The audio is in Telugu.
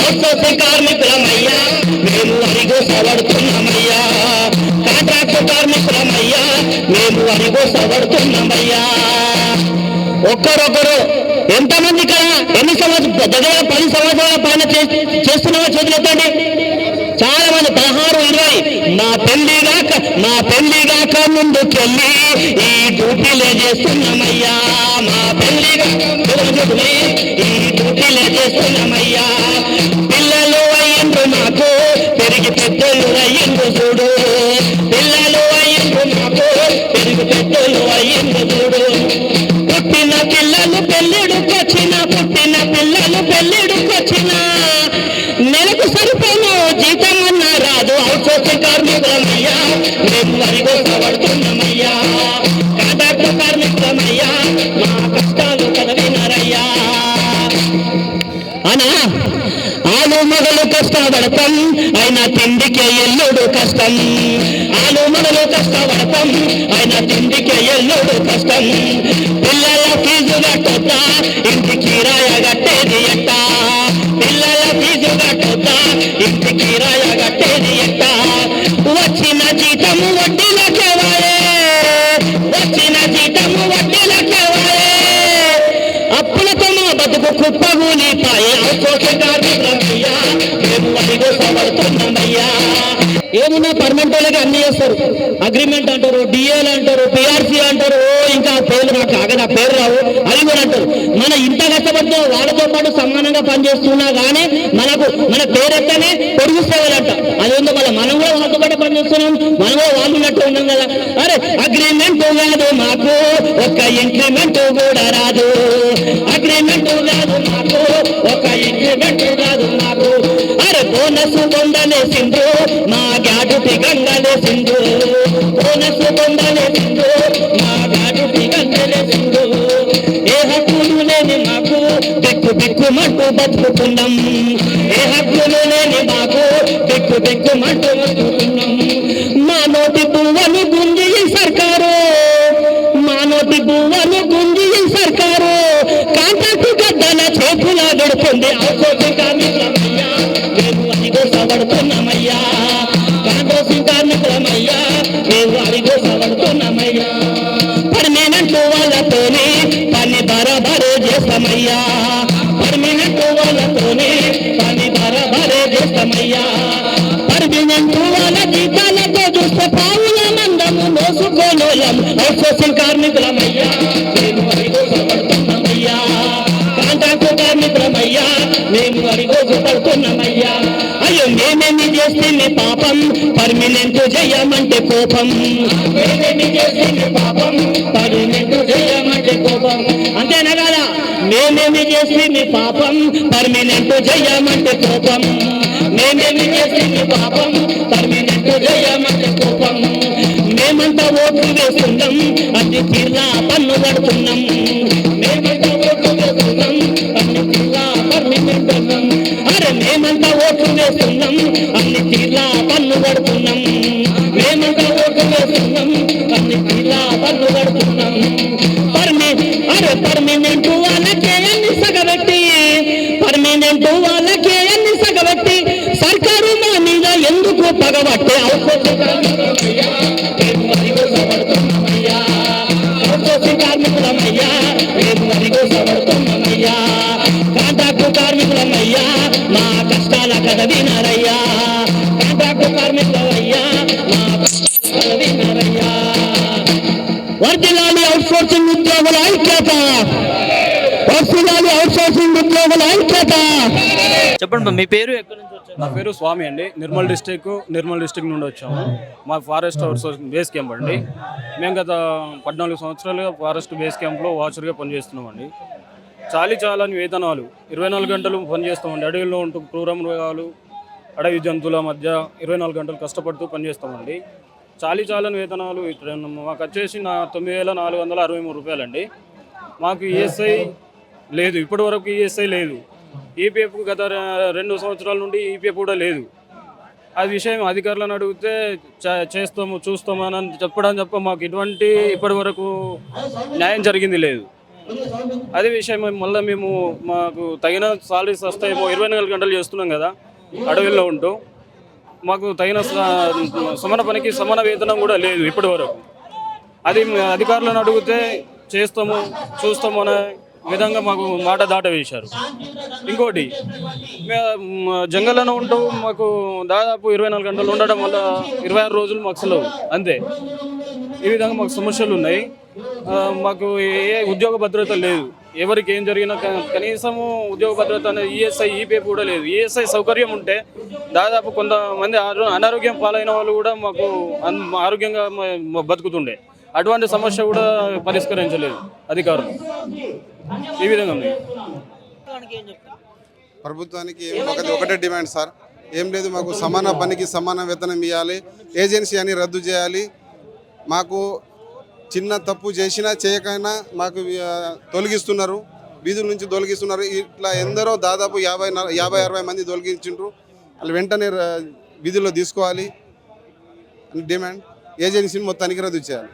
ఒక్కొక్క కార్మికులమయ్యా మేము అరిగోసబడుతున్నామయ్యా కాంట్రాక్ట్ కార్మికులమయ్యా మేము అరిగోసబడుతున్నామయ్యా ఒక్కరొక్కరు ఒక్కరొకరు ఎంతమంది ఇక్కడ ఎన్ని సంవత్సరాలు దగ్గర పది సంవత్సరాల పైన చే- చేస్తున్నామో చేతులెత్తండి చాలా మంది పదహారు ఇరవై మా పెళ్ళి కాక మా పెళ్ళి కాక ముందుకెళ్ళి ఈ డ్యూటీలే చేస్తున్నామయ్యా. మా పెళ్ళి కాక ఈ డ్యూటీలే చేస్తున్నామయ్యా. పిల్లలు అయ్యిండ్రు నాకు పెరిగి పెద్దలు అయ్యిండ్రు చూడు. నెలకు సరిపోను జీతం అన్న రాదు అవుట్సోర్సింగ్ కార్మికులమయ్యా మేము వరిగో సవడుతున్నామయ్యా కాంట్రాక్ట్ కార్మికులమయ్యా మా కష్టాలు కదవినారయ్యా అనా ఆలు మొగలు కష్టపడతాం అయినా తిండికే ఎల్లుడు కష్టం ఆలు మొగలు కష్టపడతాం అయినా తిండికే ఎల్లుడు కష్టం పిల్లలకి వచ్చిన జీతము వడ్డీలకే అప్పులతో మా బతుకు కుప్పగూలిపాయి అవుట్సోర్సింగ్ ఏమున్నా పర్మనెంట్ వాళ్ళకి అన్ని చేస్తారు. అగ్రిమెంట్ అంటారు డిఎల్ అంటారు పిఆర్సీ అంటారు. ఇంకా పేర్లు నాకు ఆగ నా పేరు రావు. అది కూడా అంటారు. మన ఇంత కష్టపడితే వాళ్ళతో పాటు సమానంగా పనిచేస్తున్నా కానీ మనకు మన పేరెత్తనే పొడుగు సేవలంట. అదేందో మళ్ళీ మనం కూడా వాళ్ళతో పాటు మనమే వాళ్ళున్నట్టు ఉన్నాం కదా. అరే అగ్రిమెంట్ కాదు మాకు. ఒక ఇంక్రిమెంట్ కూడా రాదు. అగ్రిమెంట్ కాదు మాకు. ఒక ఇంక్రిమెంట్ కాదు మాకు. అరే బోనస్ పొందలేసిండు మా గాడుటి గంగలేసిండు బోనస్ పొందలేసిండు మా గాడుటి గంగలేసిండు ఏ హక్కులు లేని మాకు దిక్కు దిక్కుమంటూ బతుకుతున్నాం. ఏ హక్కులు లేని మాకు దిక్కు దిక్కుమంటూ మేము అడిగోసు పడుతున్నామయ్యా అయ్యో మేమేమి చేస్తే మీ పాపం? పర్మినెంట్ చేయమంటే కోపం. మేమేమి చేస్తే పాపం? పర్మినెంట్ చేయమంటే కోపం. అంతేనా కదా? మేమేమి చేస్తే మీ పాపం? పర్మినెంట్ చేయమంటే కోపం. మేమేమి చేస్తే మీ పాపం? పర్మనెంట్ చేయమంటే కోపం. మేమంతా ఓట్లు వేస్తున్నాం అది తీర్లా పన్ను పడుతున్నాం. పర్మనెంట్ వాళ్ళకే అన్ని సగబెట్టి. పర్మనెంట్ వాళ్ళకే అన్ని సగబెట్టి. సర్కారు మా మీద ఎందుకు పగబట్టే కార్మికులమయ్యా. మేము కార్మికులమయ్యా. మా కష్టాల కథ వినరయ్యా చెప్పండి మీ పేరు ఎక్కడి నుంచి వచ్చారు? నా పేరు స్వామి అండి. నిర్మల్ డిస్టిక్ నిర్మల్ డిస్టిక్ నుండి వచ్చాము. మా ఫారెస్ట్ బేస్ క్యాంప్ అండి. మేము గత పద్నాలుగు సంవత్సరాలుగా ఫారెస్ట్ బేస్ క్యాంప్లో వాచర్గా పనిచేస్తున్నామండి. చాలీ చాలని వేతనాలు ఇరవై నాలుగు గంటలు పనిచేస్తామండి. అడవిలో ఉంటూ క్రూర మృగాలు అడవి జంతువుల మధ్య ఇరవై నాలుగు గంటలు కష్టపడుతూ పనిచేస్తామండి. చాలీ చాలని వేతనాలు ఇక్కడ మాకు వచ్చేసి నా తొమ్మిది వేల నాలుగు వందల అరవై మూడు రూపాయలండి. మాకు ఈఎస్ఐ లేదు. ఇప్పటి వరకు ఈఎస్ఐ లేదు. ఈపీఎఫ్ గత రెండు సంవత్సరాల నుండి ఈపీఎఫ్ కూడా లేదు. అది విషయం అధికారులను అడిగితే చేస్తాము చూస్తాము అని చెప్పడం తప్ప మాకు ఎటువంటి ఇప్పటి వరకు న్యాయం జరిగింది లేదు. అదే విషయం మళ్ళీ మేము మాకు తగిన సాలరీస్ వస్తాయేమో ఇరవై నాలుగు గంటలు చేస్తున్నాం కదా అడవిలో ఉంటూ. మాకు తగిన స- సమాన పనికి సమాన వేతనం కూడా లేదు ఇప్పటి వరకు. అది అధికారులను అడిగితే చేస్తాము చూస్తాము అనే విధంగా మాకు మాట దాట వేశారు ఇంకోటి మే- జంగల్లో ఉంటూ మాకు దాదాపు ఇరవై నాలుగు గంటలు ఉండడం వల్ల ఇరవై ఆరు రోజులు మాకు సెలవు అంతే. ఈ విధంగా మాకు సమస్యలు ఉన్నాయి. మాకు ఏ ఉద్యోగ భద్రత లేదు. ఎవరికి ఏం జరిగినా కనీసము ఉద్యోగ భద్రత అనేది ఈఎస్ఐ ఈపే కూడా లేదు. ఈఎస్ఐ సౌకర్యం ఉంటే దాదాపు కొంతమంది అనారోగ్యం పాలైన వాళ్ళు కూడా మాకు అన్- ఆరోగ్యంగా బతుకుతుండే. అటువంటి సమస్య కూడా పరిష్కరించలేదు అధికారులు. ఈ విధంగా ఉంది ఏం చెప్తారు? ప్రభుత్వానికి ఒకటి ఒకటే డిమాండ్ సార్. ఏం లేదు మాకు సమాన పనికి సమాన వేతనం ఇవ్వాలి. ఏజెన్సీ అని రద్దు చేయాలి. మాకు చిన్న తప్పు చేసినా చేయకైనా మాకు తొలగిస్తున్నారు. వీధుల నుంచి తొలగిస్తున్నారు. ఇట్లా ఎందరో దాదాపు యాభై యాభై అరవై మంది తొలగించిండ్రు. వాళ్ళు వెంటనే విధుల్లో తీసుకోవాలి డిమాండ్. ఏజెన్సీని మొత్తానికి రద్దు చేయాలి.